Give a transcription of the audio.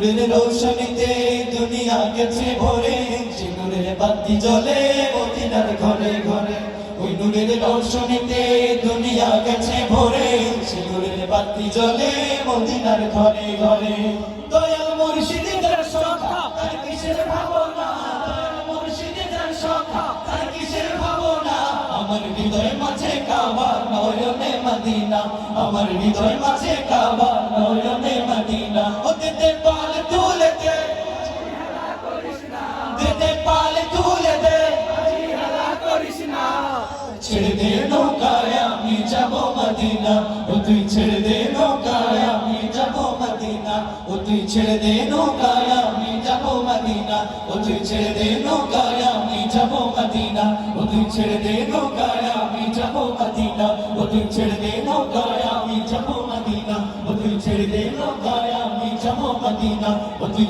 নূরের রৌশনীতে দুনিয়া গেছে ভরে সে নূরের বাতি জ্বলে মদিনার ঘরে ঘরে। ওই নূরের রৌশনীতে দুনিয়া গেছে ভরে, সে নূরের বাতি জ্বলে মদিনার ঘরে ঘরে। দয়াল মুর্শিদে যার সখা, তার কিসের ভাবনা? দয়াল মুর্শিদে যার সখা, তার কিসের ভাবনা? আমার হৃদয় মাঝে কাবা নয়নে মদিনা, আমার হৃদয় মাঝে কাবা নয়নে মদিনা। তুলে দে। করিস না ছেড়ে দে নৌকায়, আমি যাব মদিনা। ও তুই ছেড়ে দে নৌকায়, আমি যাব মদিনা। ও তুই ছেড়ে দে নৌকায়, আমি যাব মদিনা। ও তুই ছেড়ে দে নৌকায়, আমি যাব মদিনা। ও তুই ছেড়ে দে নৌকায়, আমি যাব মদিনা। ও তুই ছেড়ে দে নৌকায়, আমি যাব মদিনা। ও তুই ছেড়ে দে নৌকায়, আমি যাব মদিনা। ও তুই